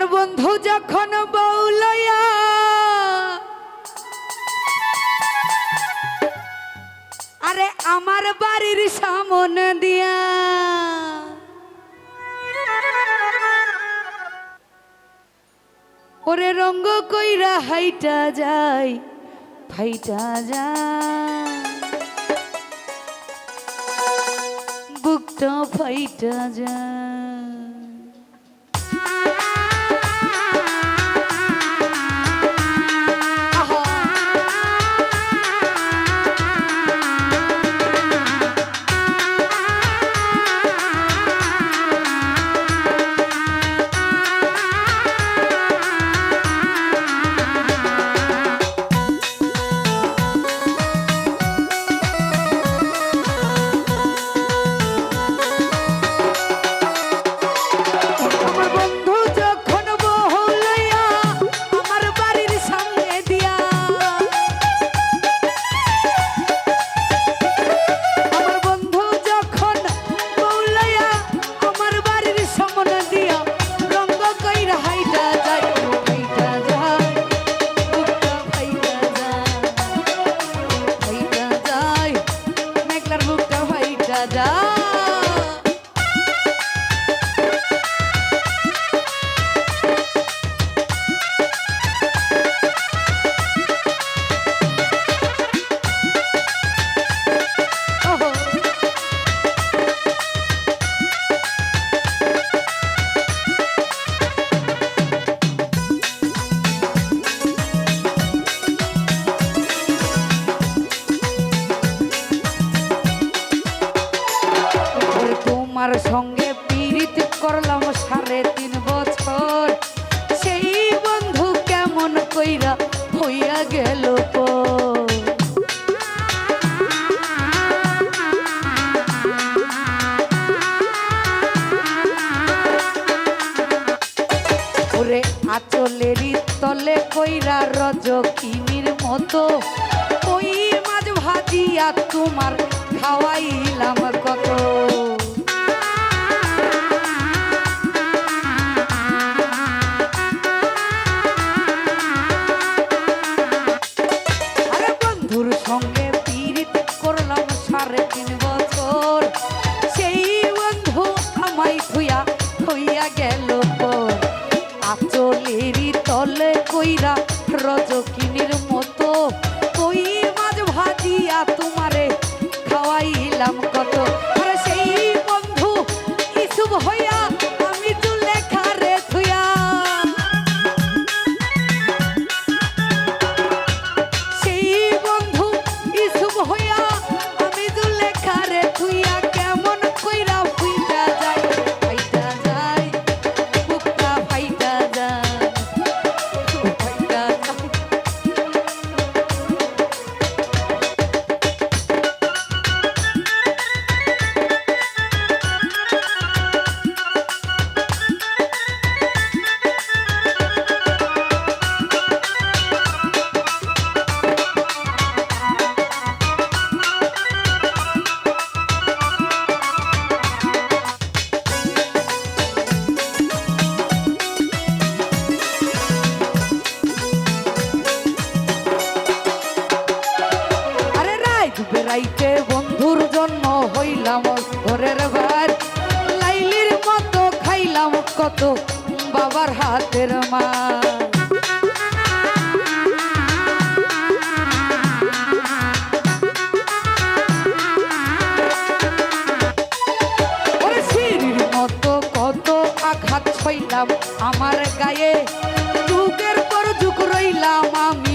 আমার বন্ধু যখন বউলয়া আরে আমার বাড়ির সামনে দিয়া ওরে রঙ্গ কইরা হাইটা যায় ফাইটা যায় বুকটা ফাইটা যায় ফাইটা তোমার সঙ্গে পীড়িত করলাম সাড়ে তিন বছর সেই বন্ধু কেমন কইরা হইয়া গেল পর। আচলেরই তলে কইরা ঘরের ভার লাইলির মতো খাইলাম কত বাবার হাতের মা। আমার গায়ে। যুগের পর যুগ রইলাম আমি।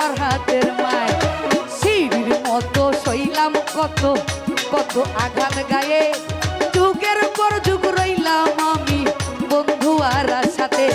বাবার হাতের মায়। সিঁড়ির মতো সইলাম কত কত আঘাত গায়ে। যুগের পর যুগ রইলাম আমি, বন্ধু আর সাথে।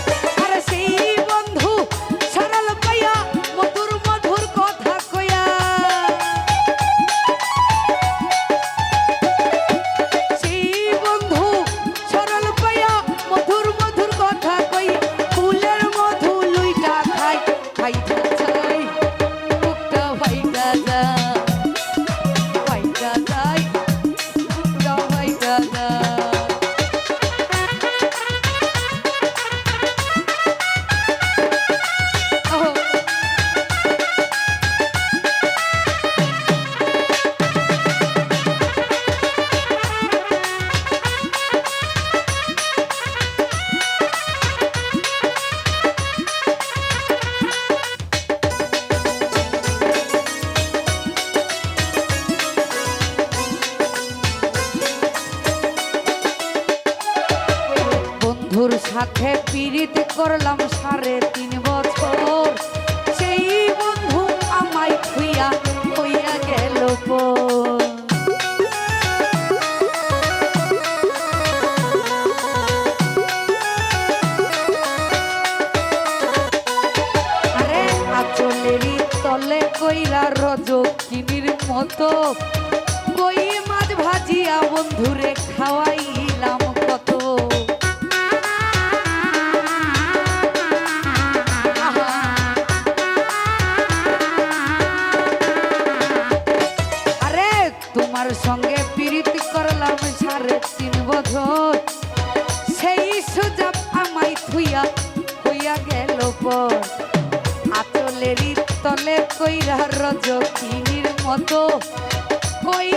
সাথে পীড়িত করলাম সাড়ে তিন বছর সেই বন্ধু আমায় খুইয়া হইয়া গেল পর। মতো কই মাছ ভাজিয়া বন্ধুরে খাওয়াইলাম তোমার সঙ্গে প্রীতি করলাম সাড়ে তিন বছর। সেই সুযোগ আমায় থুইয়া হইয়া গেল পর। আচলেরই তলে কইরা রজ কিনির মতো কই